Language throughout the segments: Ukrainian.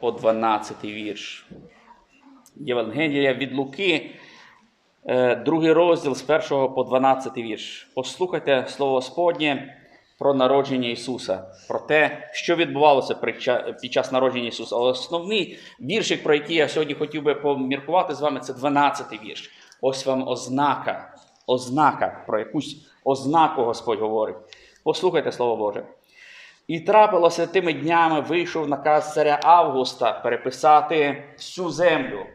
по 12 вірш. Євангелія від Луки, е, другий розділ з 1 по 12 вірш. Послухайте слово Господнє про народження Ісуса, про те, що відбувалося під час народження Ісуса. Але основний віршик, про який я сьогодні хотів би поміркувати з вами, це 12 вірш. Ось вам ознака, ознака, про якусь ознаку Господь говорить. Послухайте Слово Боже. І трапилося тими днями, вийшов наказ царя Августа переписати всю землю.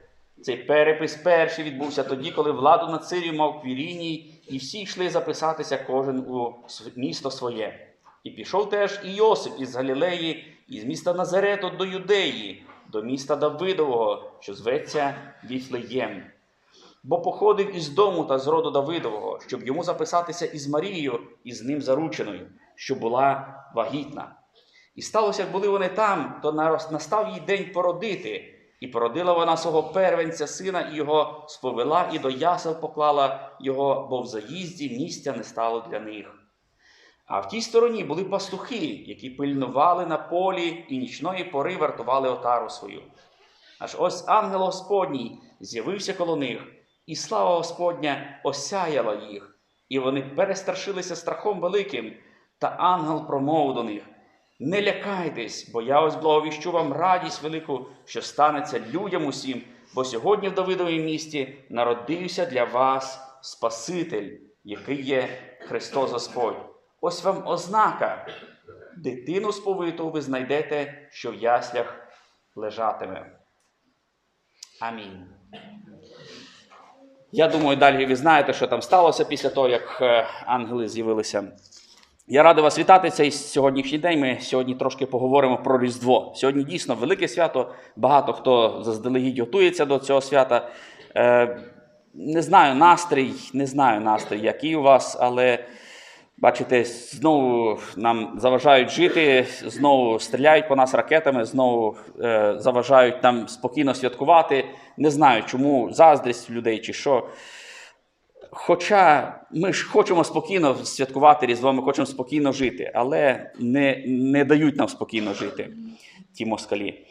Цей перепис перший відбувся тоді, коли владу над Сирією мав Квіріній, і всі йшли записатися кожен у місто своє. І пішов теж і Йосип із Галілеї, із міста Назарету до Юдеї, до міста Давидового, що зветься Віфлеєм. Бо походив із дому та з роду Давидового, щоб йому записатися із Марією, і з ним зарученою, що була вагітна. І сталося, як були вони там, то настав їй день породити, і породила вона свого первенця сина, і його сповела, і до ясел поклала його, бо в заїзді місця не стало для них. А в тій стороні були пастухи, які пильнували на полі і нічної пори вартували отару свою. Аж ось ангел Господній з'явився коло них, і слава Господня осяяла їх, і вони перестрашилися страхом великим. Та ангел промовив до них: Не лякайтесь, бо я ось благовіщу вам радість велику, що станеться людям усім, бо сьогодні в Давидовій місті народився для вас Спаситель, який є Христос Господь. Ось вам ознака. Дитину сповиту ви знайдете, що в яслях лежатиме. Амінь. Я думаю, далі ви знаєте, що там сталося після того, як е, ангели з'явилися. Я радий вас вітати цей сьогоднішній день. Ми сьогодні трошки поговоримо про Різдво. Сьогодні дійсно велике свято. Багато хто заздалегідь готується до цього свята. Е, не знаю настрій, не знаю настрій, який у вас, але бачите, знову нам заважають жити, знову стріляють по нас ракетами, знову е, заважають нам спокійно святкувати. Не знаю, чому заздрість людей чи що. Хоча ми ж хочемо спокійно святкувати Різдво, ми хочемо спокійно жити, але не, не дають нам спокійно жити ті москалі.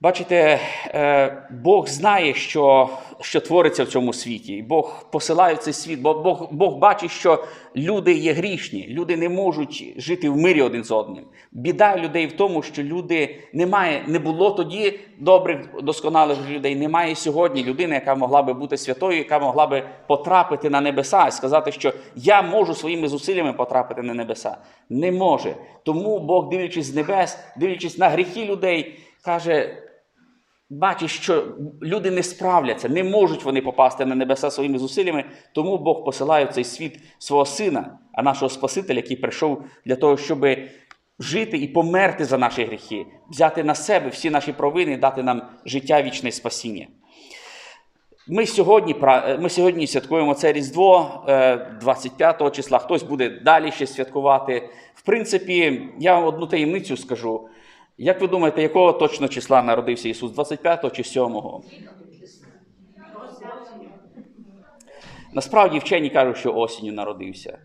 Бачите, е, Бог знає, що, що твориться в цьому світі. І Бог посилає в цей світ, бо Бог, Бог бачить, що люди є грішні, люди не можуть жити в мирі один з одним. Біда людей в тому, що люди немає, не було тоді добрих, досконалих людей, немає сьогодні людини, яка могла би бути святою, яка могла би потрапити на небеса і сказати, що я можу своїми зусиллями потрапити на небеса. Не може. Тому Бог, дивлячись з небес, дивлячись на гріхи людей, каже. Бачить, що люди не справляться, не можуть вони попасти на небеса своїми зусиллями, тому Бог посилає в цей світ свого сина, а нашого Спасителя, який прийшов для того, щоб жити і померти за наші гріхи, взяти на себе всі наші провини дати нам життя вічне спасіння. Ми сьогодні, ми сьогодні святкуємо це Різдво е, 25 числа. Хтось буде далі ще святкувати. В принципі, я вам одну таємницю скажу. Як ви думаєте, якого точно числа народився Ісус? 25 чи 7? Насправді вчені кажуть, що осінню народився.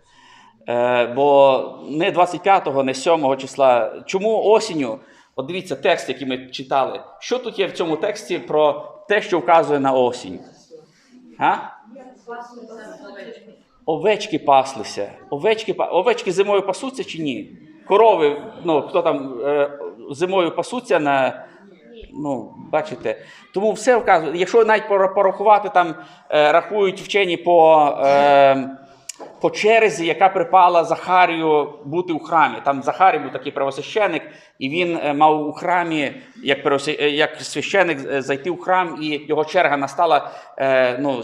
Е, бо не 25-го, не 7 числа. Чому осінню? От дивіться текст, який ми читали. Що тут є в цьому тексті про те, що вказує на осінь? А? Овечки паслися. Овечки, овечки зимою пасуться чи ні? Корови, ну хто там е, зимою пасуться на. Ну, бачите. Тому все вказує. Якщо навіть порахувати, там е, рахують вчені по, е, по черзі, яка припала Захарію бути у храмі. Там Захарій був такий правосвященик, і він мав у храмі, як, як священик, зайти у храм, і його черга настала ну,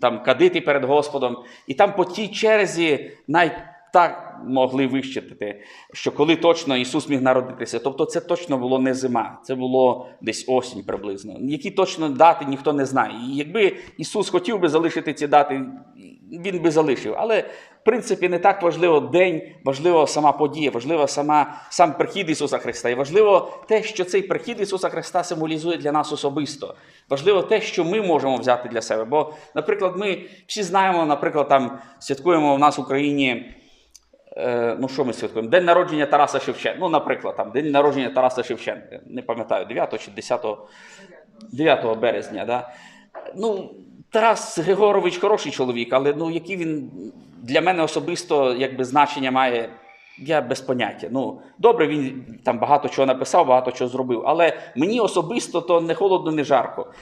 там, кадити перед Господом. І там по тій черзі навіть так могли вищитати, що коли точно Ісус міг народитися. Тобто це точно було не зима, це було десь осінь приблизно. Які точно дати ніхто не знає. І якби Ісус хотів би залишити ці дати, він би залишив. Але в принципі не так важливо день, важливо сама подія, важливо сама, сам прихід Ісуса Христа. І важливо те, що цей прихід Ісуса Христа символізує для нас особисто. Важливо те, що ми можемо взяти для себе. Бо, наприклад, ми всі знаємо, наприклад, там святкуємо в нас в Україні е, ну що ми святкуємо? День народження Тараса Шевченка. Ну, наприклад, там, день народження Тараса Шевченка. Не пам'ятаю, 9 чи 10, 9 березня. Да? Ну, Тарас Григорович хороший чоловік, але ну, який він для мене особисто якби, значення має, я без поняття. Ну, добре, він там багато чого написав, багато чого зробив, але мені особисто то не холодно, не жарко.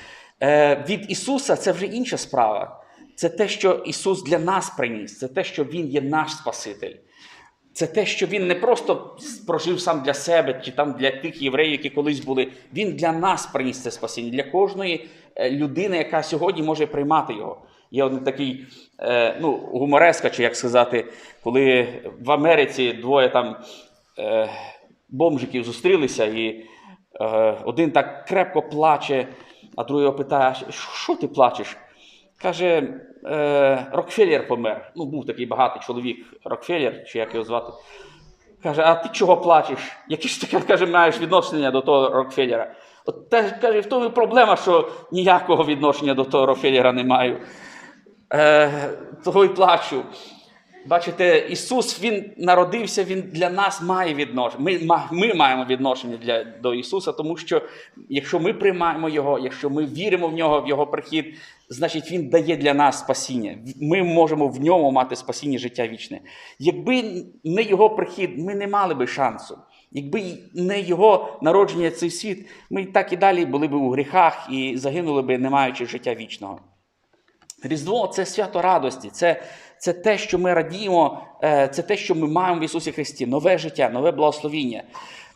Е, від Ісуса це вже інша справа. Це те, що Ісус для нас приніс, це те, що Він є наш Спаситель. Це те, що він не просто прожив сам для себе, чи там для тих євреїв, які колись були. Він для нас приніс це спасіння, для кожної е, людини, яка сьогодні може приймати його. Є один такий е, ну, гумореска, чи як сказати, коли в Америці двоє там е, бомжиків зустрілися, і один так крепко плаче, а другий його питає: що ти плачеш? Каже, е, Рокфеллер помер. Ну, був такий багатий чоловік Рокфеллер, чи як його звати. Каже, а ти чого плачеш? Яке ж таке каже, маєш відношення до того Рокфеллера? От те, каже, в тому і проблема, що ніякого відношення до того Рокфеллера не маю. Е, того й плачу. Бачите, Ісус Він народився, Він для нас має відношення. Ми, ми маємо відношення для, до Ісуса, тому що якщо ми приймаємо Його, якщо ми віримо в нього, в Його прихід, значить Він дає для нас спасіння. Ми можемо в ньому мати спасіння життя вічне. Якби не Його прихід, ми не мали би шансу. Якби не його народження цей світ, ми і так і далі були б у гріхах і загинули б, не маючи життя вічного. Різдво це свято радості, це, це те, що ми радіємо, е, це те, що ми маємо в Ісусі Христі, нове життя, нове благословіння.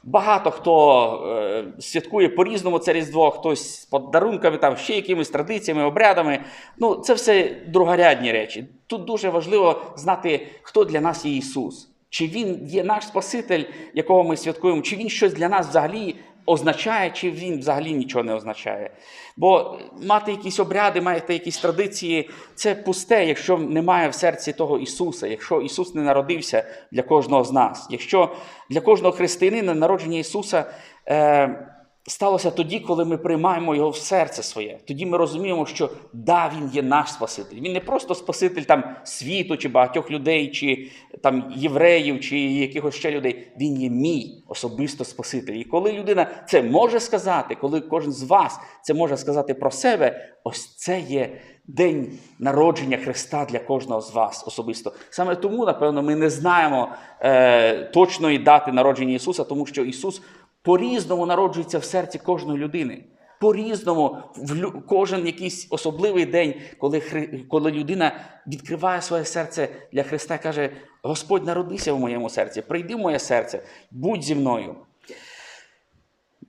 Багато хто е, святкує по-різному це Різдво, хтось з подарунками, там, ще якимись традиціями, обрядами. Ну, це все другорядні речі. Тут дуже важливо знати, хто для нас є Ісус. Чи Він є наш Спаситель, якого ми святкуємо, чи Він щось для нас взагалі означає, чи він взагалі нічого не означає. Бо мати якісь обряди, мати якісь традиції це пусте, якщо немає в серці того Ісуса, якщо Ісус не народився для кожного з нас. Якщо для кожного християнина народження Ісуса е, сталося тоді, коли ми приймаємо Його в серце своє. Тоді ми розуміємо, що да, Він є наш Спаситель. Він не просто Спаситель там, світу, чи багатьох людей, чи там, євреїв, чи якихось ще людей. Він є мій особисто Спаситель. І коли людина це може сказати, коли кожен з вас це може сказати про себе, ось це є день народження Христа для кожного з вас особисто. Саме тому, напевно, ми не знаємо е, точної дати народження Ісуса, тому що Ісус по-різному народжується в серці кожної людини. По-різному, в кожен якийсь особливий день, коли, хри... коли людина відкриває своє серце для Христа каже: Господь народися в моєму серці, прийди в моє серце, будь зі мною.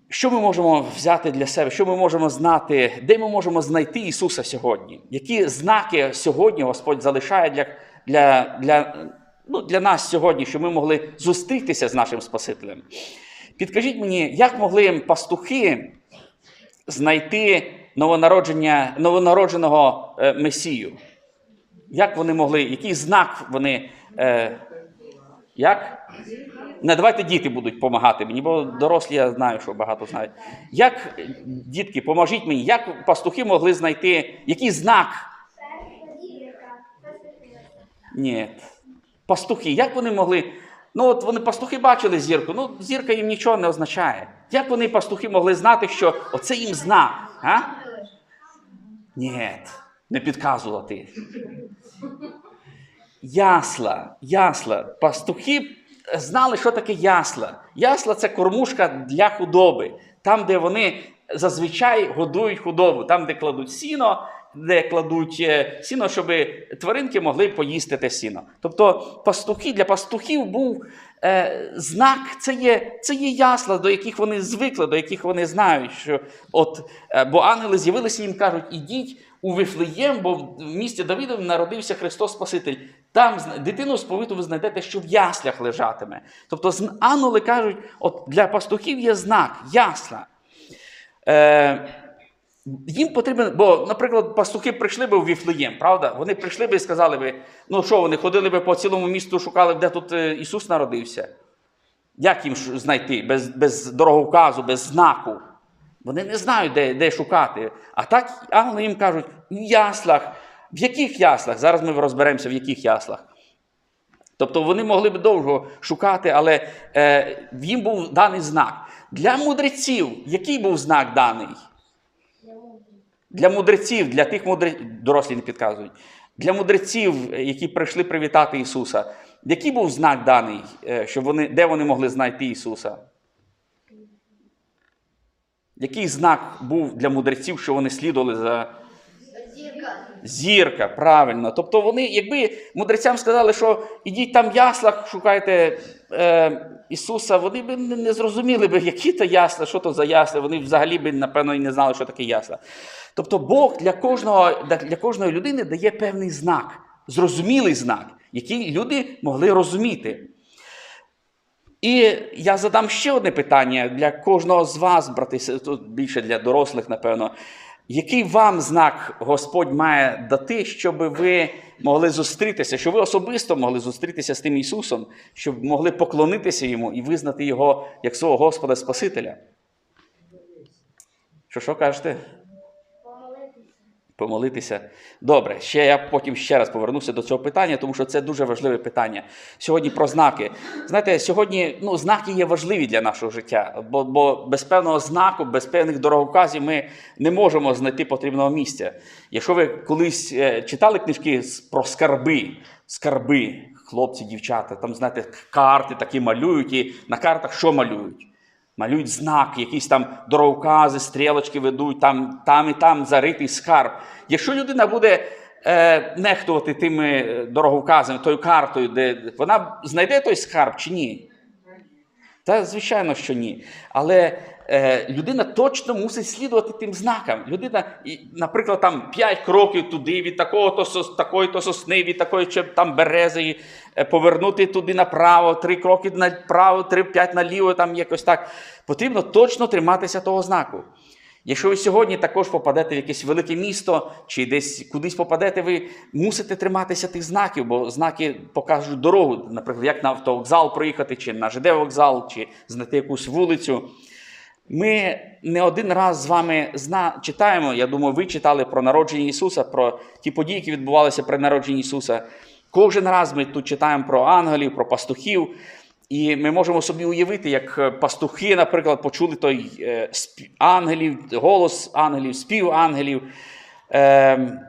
Що ми можемо взяти для себе? Що ми можемо знати, де ми можемо знайти Ісуса сьогодні? Які знаки сьогодні Господь залишає для, для, для, ну, для нас сьогодні, щоб ми могли зустрітися з нашим Спасителем? Підкажіть мені, як могли пастухи знайти новонародження, новонародженого е, Месію? Як вони могли, який знак вони. Е, як? Не давайте діти будуть допомагати мені, бо дорослі я знаю, що багато знають. Як, дітки, поможіть мені, як пастухи могли знайти, який знак? Ні. Пастухи, як вони могли. Ну, от вони пастухи бачили зірку, ну зірка їм нічого не означає. Як вони, пастухи, могли знати, що оце їм знак? А? Ні, не підказувати. Ясла, ясла. Пастухи знали, що таке ясла. Ясла це кормушка для худоби. Там, де вони зазвичай годують худобу, там, де кладуть сіно, де кладуть е, сіно, щоб тваринки могли поїсти те сіно. Тобто пастухи для пастухів був е, знак, це є, це є ясла, до яких вони звикли, до яких вони знають. Що от, е, бо ангели з'явилися їм кажуть, ідіть у Вифлеєм, бо в місті Давидові народився Христос Спаситель. Там дитину сповиту ви знайдете, що в яслях лежатиме. Тобто ангели кажуть, от для пастухів є знак, ясла. Е, їм потрібен, бо, наприклад, пастухи прийшли би у Віфлеєм, правда? Вони прийшли би і сказали би, ну що, вони ходили би по цілому місту, шукали, де тут е, Ісус народився. Як їм знайти без, без дороговказу, без знаку? Вони не знають, де, де шукати. А так ангели їм кажуть, в яслах. В яких яслах? Зараз ми розберемося, в яких яслах. Тобто вони могли б довго шукати, але е, їм був даний знак. Для мудреців, який був знак даний? Для мудреців, для тих мудреців, дорослі не підказують, для мудреців, які прийшли привітати Ісуса, який був знак даний, е, щоб вони, де вони могли знайти Ісуса? Який знак був для мудреців, що вони слідували за Зірка. зірка? Правильно. Тобто вони, якби мудрецям сказали, що ідіть там в яслах, шукайте е, Ісуса, вони б не, зрозуміли б, які то ясла, що то за ясла. Вони взагалі б, напевно, і не знали, що таке ясла. Тобто Бог для кожного, для кожної людини дає певний знак, зрозумілий знак, який люди могли розуміти. І я задам ще одне питання для кожного з вас, брати, тут більше для дорослих, напевно. Який вам знак Господь має дати, щоб ви могли зустрітися, щоб ви особисто могли зустрітися з тим Ісусом, щоб могли поклонитися Йому і визнати Його як свого Господа Спасителя? Що що кажете? Помолитися. Добре, ще я потім ще раз повернуся до цього питання, тому що це дуже важливе питання. Сьогодні про знаки. Знаєте, сьогодні ну, знаки є важливі для нашого життя, бо, бо без певного знаку, без певних дороговказів ми не можемо знайти потрібного місця. Якщо ви колись е, читали книжки про скарби, скарби, хлопці, дівчата, там, знаєте, карти такі малюють, і на картах що малюють? Малюють знак, якісь там дороукази, стрілочки ведуть, там, там і там заритий скарб. Якщо людина буде е, нехтувати тими е, дороговказами, тою картою, де вона знайде той скарб чи ні? Та звичайно, що ні. Але людина точно мусить слідувати тим знакам. Людина, наприклад, там 5 кроків туди, від такого то такої то сосни, від такої чи там берези, е, повернути туди направо, 3 кроки направо, 3, 5 наліво, там якось так. Потрібно точно триматися того знаку. Якщо ви сьогодні також попадете в якесь велике місто чи десь кудись попадете, ви мусите триматися тих знаків, бо знаки покажуть дорогу, наприклад, як на автовокзал проїхати, чи на ЖД вокзал, чи знайти якусь вулицю. Ми не один раз з вами зна... читаємо. Я думаю, ви читали про народження Ісуса, про ті події, які відбувалися при народженні Ісуса. Кожен раз ми тут читаємо про ангелів, про пастухів. І ми можемо собі уявити, як е, пастухи, наприклад, почули той е, ангелів, голос ангелів, спів ангелів. Е,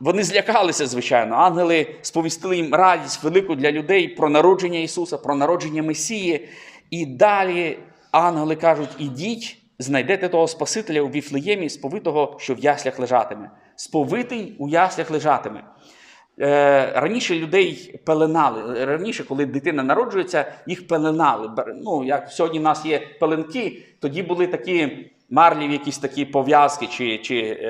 вони злякалися, звичайно. Ангели сповістили їм радість велику для людей про народження Ісуса, про народження Месії. І далі ангели кажуть: ідіть, знайдете того Спасителя у Віфлеємі, сповитого, що в яслях лежатиме. Сповитий у яслях лежатиме. Е, Раніше людей пеленали. Раніше, коли дитина народжується, їх пеленали. Ну, як сьогодні в нас є пеленки, тоді були такі марліві, якісь такі пов'язки чи, чи е,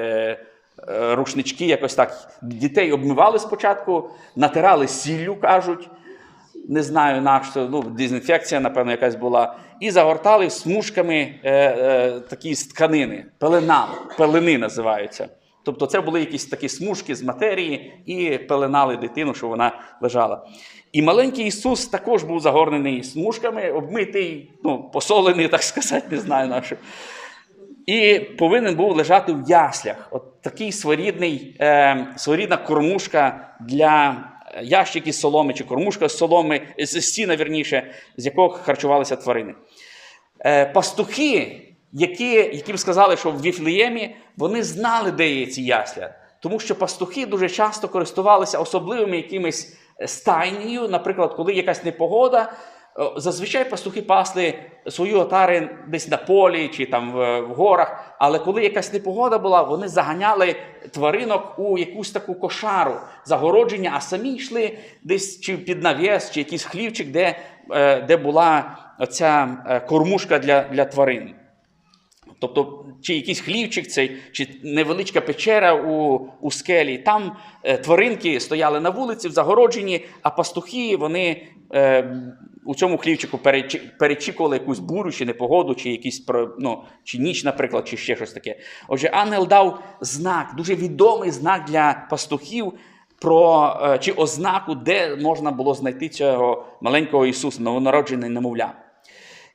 е, рушнички, якось так. Дітей обмивали спочатку, натирали сіллю, кажуть. Не знаю, на що, ну, дезінфекція, напевно, якась була. І загортали смужками е, е, такі з тканини. Пеленали, пелени називаються. Тобто це були якісь такі смужки з матерії і пеленали дитину, щоб вона лежала. І маленький Ісус також був загорнений смужками, обмитий, ну, посолений, так сказати, не знаю на що. І повинен був лежати в яслях. От такий своєрідний, е, своєрідна кормушка для ящиків з соломи чи кормушка з соломи, з стіна, вірніше, з якого харчувалися тварини. Е, пастухи, які, яким сказали, що в Віфлеємі, вони знали, де є ці ясля. Тому що пастухи дуже часто користувалися особливими якимись е, стайнею. Наприклад, коли якась непогода, е, зазвичай пастухи пасли свої отари десь на полі чи там в, горах. Але коли якась непогода була, вони заганяли тваринок у якусь таку кошару загородження, а самі йшли десь чи під навіс, чи якийсь хлівчик, де, е, де була оця е, кормушка для, для тварин. Тобто, чи якийсь хлівчик, цей, чи невеличка печера у, у скелі. Там е, тваринки стояли на вулиці в загородженні, а пастухи вони е, у цьому хлівчику перечікували якусь бурю, чи непогоду, чи про- ну, чи ніч, наприклад, чи ще щось таке. Отже, ангел дав знак, дуже відомий знак для пастухів про е, чи ознаку, де можна було знайти цього маленького Ісуса, новонароджений немовля.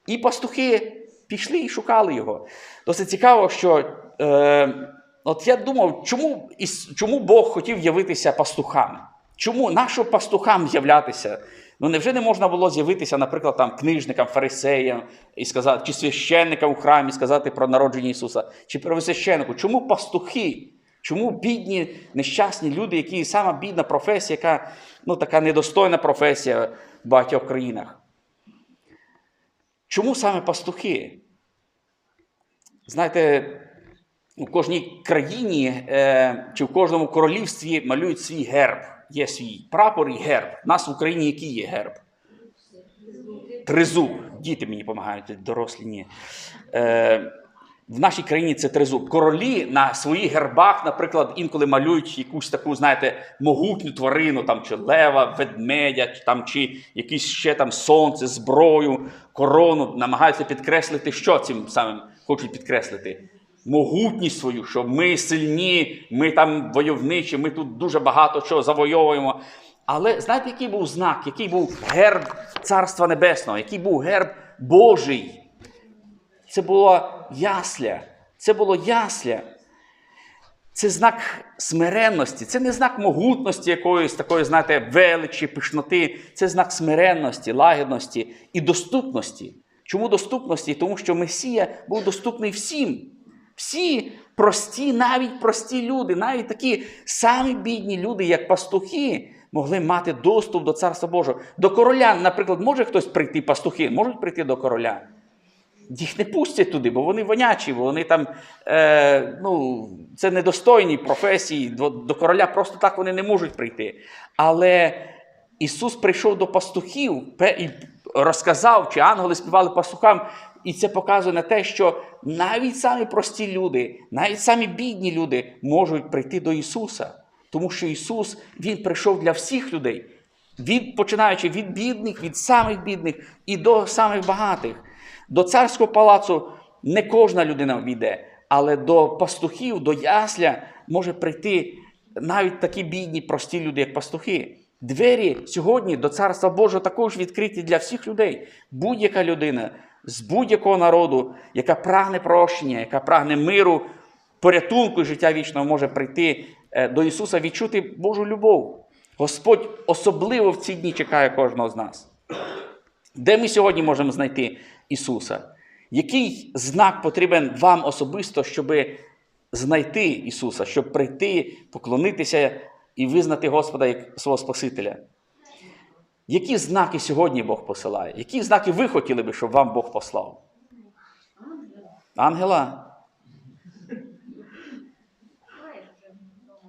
І пастухи пішли і шукали його. Досить цікаво, що е, от я думав, чому, чому Бог хотів явитися пастухам? Чому нащо пастухам з'являтися? Ну невже не можна було з'явитися, наприклад, там книжникам, фарисеям і сказати, чи священникам у храмі сказати про народження Ісуса, чи первосвященнику? Чому пастухи? Чому бідні, нещасні люди, які сама бідна професія, яка ну, така недостойна професія в багатьох країнах? Чому саме пастухи? Знаєте, у кожній країні е, чи в кожному королівстві малюють свій герб. Є свій прапор і герб. У нас в Україні який є герб? Тризуб. Діти мені допомагають, дорослі ні. Е, в нашій країні це тризуб. Королі на своїх гербах, наприклад, інколи малюють якусь таку, знаєте, могутню тварину, там, чи лева, ведмедя, чи, там, чи якісь ще там сонце, зброю, корону, намагаються підкреслити, що цим самим хочуть підкреслити. Могутність свою, що ми сильні, ми там войовничі, ми тут дуже багато чого завойовуємо. Але знаєте, який був знак, який був герб Царства Небесного, який був герб Божий? Це було ясля. Це було ясля. Це знак смиренності, це не знак могутності якоїсь такої, знаєте, величі, пишноти. Це знак смиренності, лагідності і доступності. Чому доступності? Тому що Месія був доступний всім. Всі прості, навіть прості люди, навіть такі самі бідні люди, як пастухи, могли мати доступ до Царства Божого. До короля, наприклад, може хтось прийти, пастухи можуть прийти до короля їх не пустять туди, бо вони вонячі, вони там, е, ну, це недостойні професії. До, до короля просто так вони не можуть прийти. Але Ісус прийшов до пастухів і розказав, чи ангели співали пастухам. І це показує на те, що навіть самі прості люди, навіть самі бідні люди можуть прийти до Ісуса. Тому що Ісус Він прийшов для всіх людей, від, починаючи від бідних, від самих бідних і до самих багатих. До царського палацу не кожна людина війде, але до пастухів, до ясля може прийти навіть такі бідні, прості люди, як пастухи. Двері сьогодні до Царства Божого також відкриті для всіх людей. Будь-яка людина з будь-якого народу, яка прагне прощення, яка прагне миру, порятунку і життя вічного, може прийти е, до Ісуса, відчути Божу любов. Господь особливо в ці дні чекає кожного з нас. Де ми сьогодні можемо знайти Ісуса? Який знак потрібен вам особисто, щоб знайти Ісуса, щоб прийти, поклонитися і визнати Господа як свого Спасителя? Які знаки сьогодні Бог посилає? Які знаки ви хотіли би, щоб вам Бог послав? Ангела?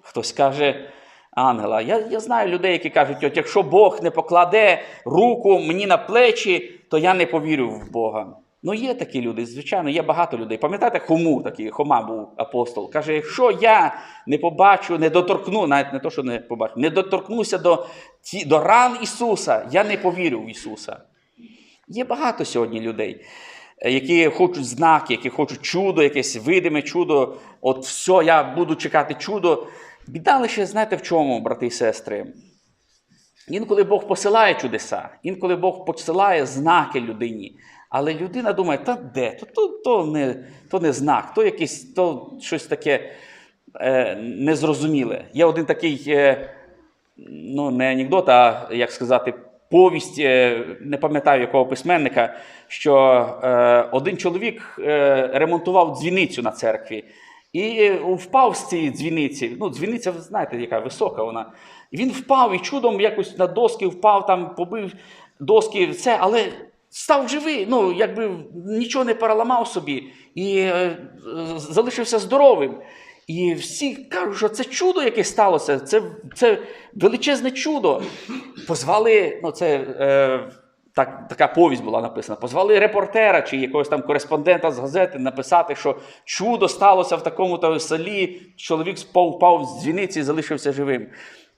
Хтось каже ангела. Я, я знаю людей, які кажуть, от якщо Бог не покладе руку мені на плечі, то я не повірю в Бога. Ну, є такі люди, звичайно, є багато людей. Пам'ятаєте, Хому такий, Хома був апостол. Каже, якщо я не побачу, не доторкну, навіть не то, що не побачу, не доторкнуся до, ті, до ран Ісуса, я не повірю в Ісуса. Є багато сьогодні людей, е, які хочуть знаки, які хочуть чудо, якесь видиме чудо. От все, я буду чекати чудо. Біда лише, знаєте, в чому, брати і сестри? Інколи Бог посилає чудеса, інколи Бог посилає знаки людині. Але людина думає, та де? То, то, то, не, то не знак, то якесь то щось таке е, незрозуміле. Є один такий, е, ну, не анекдот, а як сказати, повість, е, не пам'ятаю якого письменника, що е, один чоловік е, ремонтував дзвіницю на церкві. І впав з цієї дзвіниці. Ну, дзвіниця, ви знаєте, яка висока вона. Він впав і чудом якось на доски впав, там побив доски, все, але став живий. Ну, якби нічого не переламав собі і е, залишився здоровим. І всі кажуть, що це чудо, яке сталося, це, це величезне чудо. Позвали, ну це е, так, така повість була написана. Позвали репортера чи якогось там кореспондента з газети написати, що чудо сталося в такому то селі. Чоловік впав з дзвіниці і залишився живим.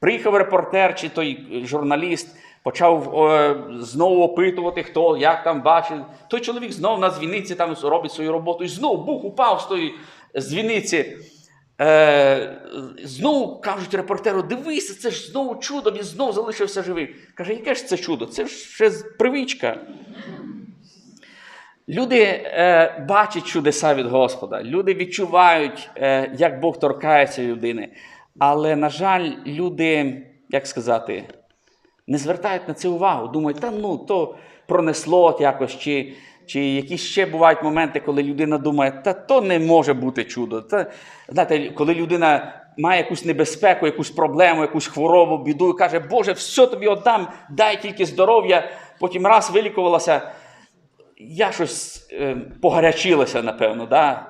Приїхав репортер чи той журналіст, почав е, знову опитувати, хто як там бачив. Той чоловік знов на дзвіниці там робить свою роботу і знов бух упав з тої дзвіниці. Е, знову кажуть репортеру: дивися, це ж знову чудо, він знову залишився живим. Каже, яке ж це чудо? Це ж ще привичка. Люди е, бачать чудеса від Господа, люди відчувають, е, як Бог торкається людини. Але, на жаль, люди як сказати, не звертають на це увагу. Думають, та ну, то пронесло якось, чи, чи якісь ще бувають моменти, коли людина думає, та то не може бути чудо. Та, знаєте, коли людина має якусь небезпеку, якусь проблему, якусь хворобу, біду, і каже, Боже, все тобі віддам, дай тільки здоров'я, потім раз вилікувалася. Я щось е, погарячилася, напевно. Да?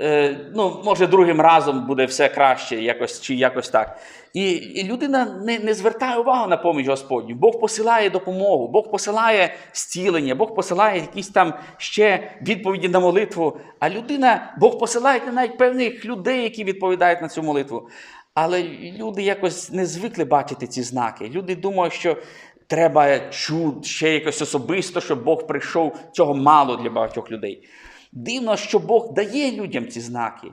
Е, ну, може, другим разом буде все краще, якось, чи якось так. І, і людина не, не звертає увагу на поміч Господню. Бог посилає допомогу, Бог посилає зцілення, Бог посилає якісь там ще відповіді на молитву. А людина, Бог посилає навіть певних людей, які відповідають на цю молитву. Але люди якось не звикли бачити ці знаки. Люди думають, що треба чуд, ще якось особисто, щоб Бог прийшов. Цього мало для багатьох людей. Дивно, що Бог дає людям ці знаки.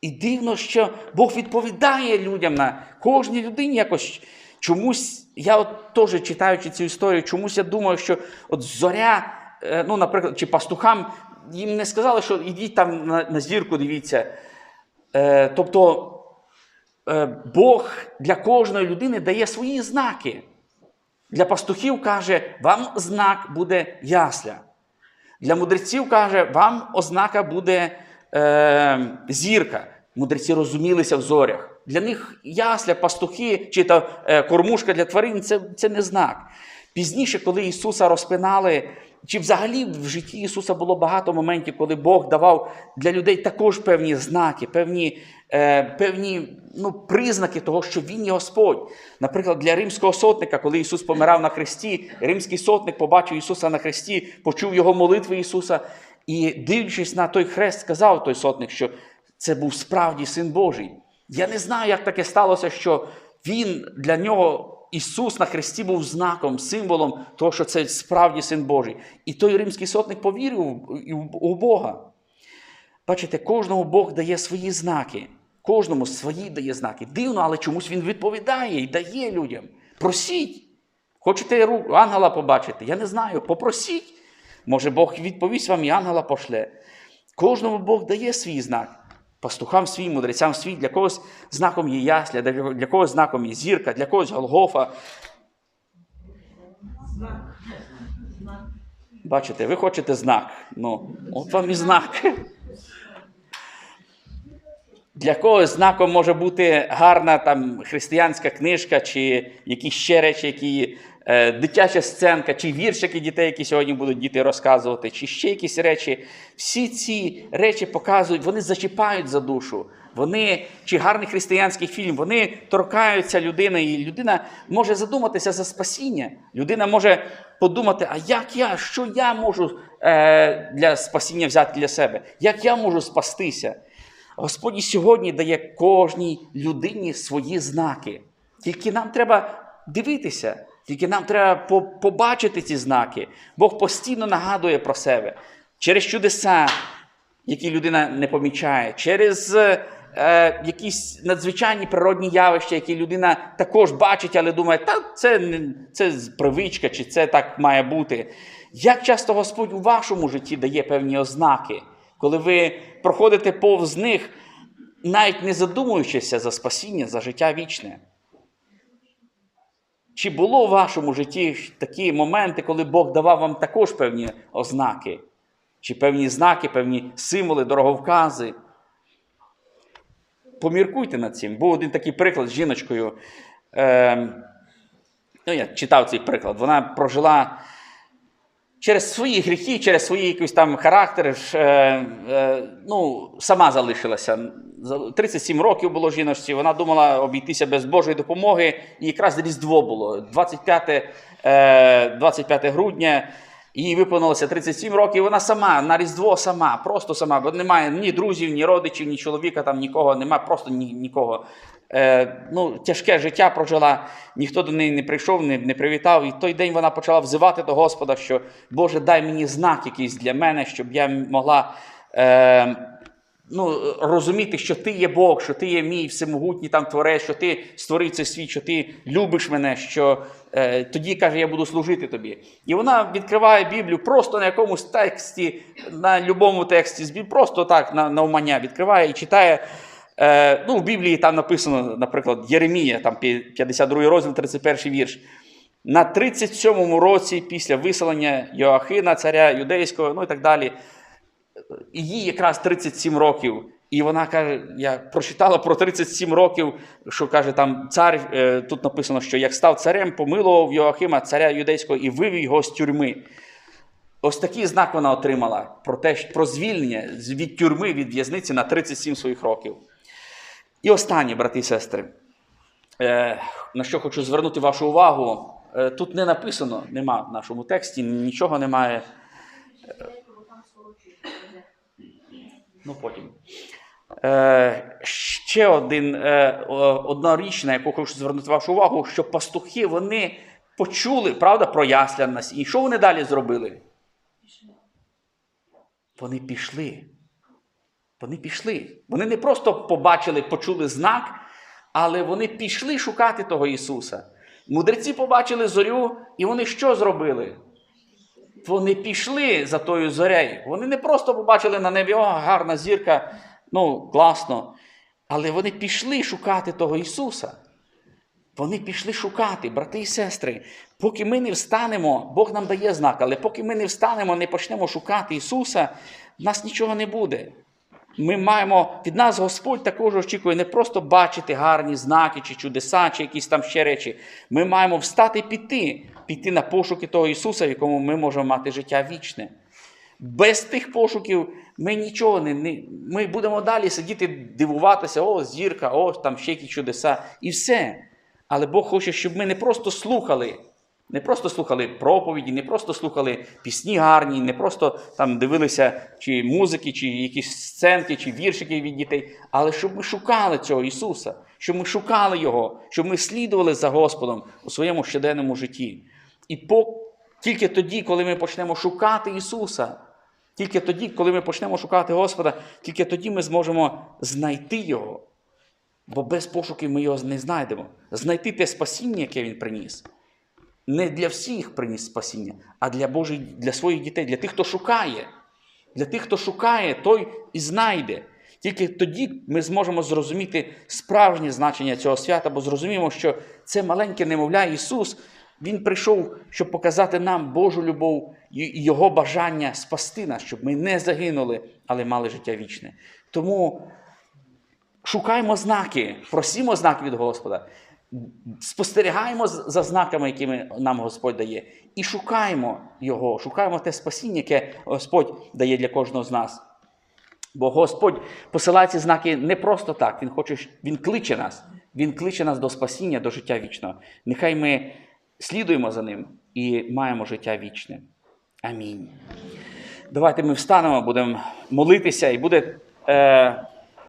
І дивно, що Бог відповідає людям на кожній людині якось. Чомусь, я от теж читаючи цю історію, чомусь я думаю, що от зоря, е, ну, наприклад, чи пастухам їм не сказали, що ідіть там на, на зірку, дивіться. Е, тобто е, Бог для кожної людини дає свої знаки. Для пастухів каже, вам знак буде ясля. Для мудреців каже, вам ознака буде е, зірка. Мудреці розумілися в зорях. Для них ясля, пастухи чи то, е, кормушка для тварин це, це не знак. Пізніше, коли Ісуса розпинали, чи взагалі в житті Ісуса було багато моментів, коли Бог давав для людей також певні знаки, певні, е, певні ну, признаки того, що Він є Господь. Наприклад, для римського сотника, коли Ісус помирав на хресті, римський сотник побачив Ісуса на хресті, почув Його молитви Ісуса, і, дивлячись на той хрест, сказав той сотник, що це був справді син Божий. Я не знаю, як таке сталося, що він для нього, Ісус на хресті, був знаком, символом того, що це справді син Божий. І той римський сотник повірив у Бога. Бачите, кожному Бог дає свої знаки. Кожному свої дає знаки. Дивно, але чомусь він відповідає і дає людям. Просіть. Хочете ангела побачити? Я не знаю. Попросіть. Може, Бог відповість вам і ангела пошле. Кожному Бог дає свій знак. Пастухам свій, мудрецям свій, для когось знаком є ясля, для, когось знаком є зірка, для когось Голгофа. Бачите, ви хочете знак. Ну, от вам і знак. Для когось знаком може бути гарна там християнська книжка, чи якісь ще речі, які дитяча сценка, чи віршики дітей, які сьогодні будуть діти розказувати, чи ще якісь речі. Всі ці речі показують, вони зачіпають за душу. Вони, чи гарний християнський фільм, вони торкаються людини, і людина може задуматися за спасіння. Людина може подумати, а як я, що я можу е, для спасіння взяти для себе? Як я можу спастися? Господь сьогодні дає кожній людині свої знаки. Тільки нам треба дивитися, тільки нам треба побачити ці знаки. Бог постійно нагадує про себе через чудеса, які людина не помічає, через е, е, якісь надзвичайні природні явища, які людина також бачить, але думає, та це, це привичка, чи це так має бути. Як часто Господь у вашому житті дає певні ознаки, коли ви проходите повз них, навіть не задумуючися за спасіння, за життя вічне? Чи було в вашому житті такі моменти, коли Бог давав вам також певні ознаки? Чи певні знаки, певні символи, дороговкази? Поміркуйте над цим. Був один такий приклад з жіночкою. Е, ну, я читав цей приклад. Вона прожила через свої гріхи, через свої якийсь там характер, е, е, ну, сама залишилася. За 37 років було жіночці, вона думала обійтися без Божої допомоги, і якраз Різдво було 25, е, 25 грудня. Їй виповнилося 37 років, вона сама на Різдво сама, просто сама, бо немає ні друзів, ні родичів, ні чоловіка, там нікого, немає просто ні, нікого. Е, ну, тяжке життя прожила, ніхто до неї не прийшов, не, не привітав. І той день вона почала взивати до Господа, що Боже, дай мені знак якийсь для мене, щоб я могла е, ну, розуміти, що ти є Бог, що ти є мій всемогутній там творець, що ти створив цей світ, що ти любиш мене, що е, тоді каже, я буду служити тобі. І вона відкриває Біблію просто на якомусь тексті, на будь-якому тексті з Біблії, просто так на, на умання відкриває і читає Е, ну, в Біблії там написано, наприклад, Єремія, там 52 розділ, 31 вірш. На 37-му році після виселення Йоахина, царя юдейського, ну і так далі, їй якраз 37 років. І вона каже: я прочитала про 37 років, що каже, там цар, е, тут написано, що як став царем, помилував Йоахима, царя юдейського, і вивів його з тюрми. Ось такий знак вона отримала про те, про звільнення від тюрми, від в'язниці на 37 своїх років. І останнє, брати і сестри, е, на що хочу звернути вашу увагу. Е, тут не написано, нема в нашому тексті, нічого немає. Ну, потім. Е, ще один, е, одна річ, на яку хочу звернути вашу увагу, що пастухи вони почули, правда, про яслян на сіні. І що вони далі зробили? Вони пішли. Вони пішли. Вони не просто побачили, почули знак, але вони пішли шукати того Ісуса. Мудреці побачили зорю, і вони що зробили? Вони пішли за тою зорею. Вони не просто побачили на небі, о, гарна зірка, ну, класно. Але вони пішли шукати того Ісуса. Вони пішли шукати, брати і сестри. Поки ми не встанемо, Бог нам дає знак, але поки ми не встанемо, не почнемо шукати Ісуса, в нас нічого не буде. Ми маємо від нас Господь також очікує не просто бачити гарні знаки чи чудеса, чи якісь там ще речі. Ми маємо встати і піти, піти на пошуки того Ісуса, в якому ми можемо мати життя вічне. Без тих пошуків ми нічого не, не ми будемо далі сидіти, дивуватися, о, зірка, о, там ще які чудеса, і все. Але Бог хоче, щоб ми не просто слухали, не просто слухали проповіді, не просто слухали пісні гарні, не просто там дивилися чи музики, чи якісь сценки, чи віршики від дітей, але щоб ми шукали цього Ісуса, щоб ми шукали Його, щоб ми слідували за Господом у своєму щоденному житті. І по, тільки тоді, коли ми почнемо шукати Ісуса, тільки тоді, коли ми почнемо шукати Господа, тільки тоді ми зможемо знайти Його. Бо без пошуків ми його не знайдемо. Знайти те спасіння, яке він приніс. Не для всіх приніс спасіння, а для Божих, для своїх дітей, для тих, хто шукає. Для тих, хто шукає, той і знайде. Тільки тоді ми зможемо зрозуміти справжнє значення цього свята, бо зрозуміємо, що це маленьке немовля Ісус, Він прийшов, щоб показати нам Божу любов і Його бажання спасти нас, щоб ми не загинули, але мали життя вічне. Тому шукаємо знаки, просімо знак від Господа, спостерігаємо за знаками, якими нам Господь дає, і шукаємо Його, шукаємо те спасіння, яке Господь дає для кожного з нас. Бо Господь посилає ці знаки не просто так. Він хоче, Він кличе нас. Він кличе нас до спасіння, до життя вічного. Нехай ми слідуємо за ним і маємо життя вічне. Амінь. Давайте ми встанемо, будемо молитися, і буде е,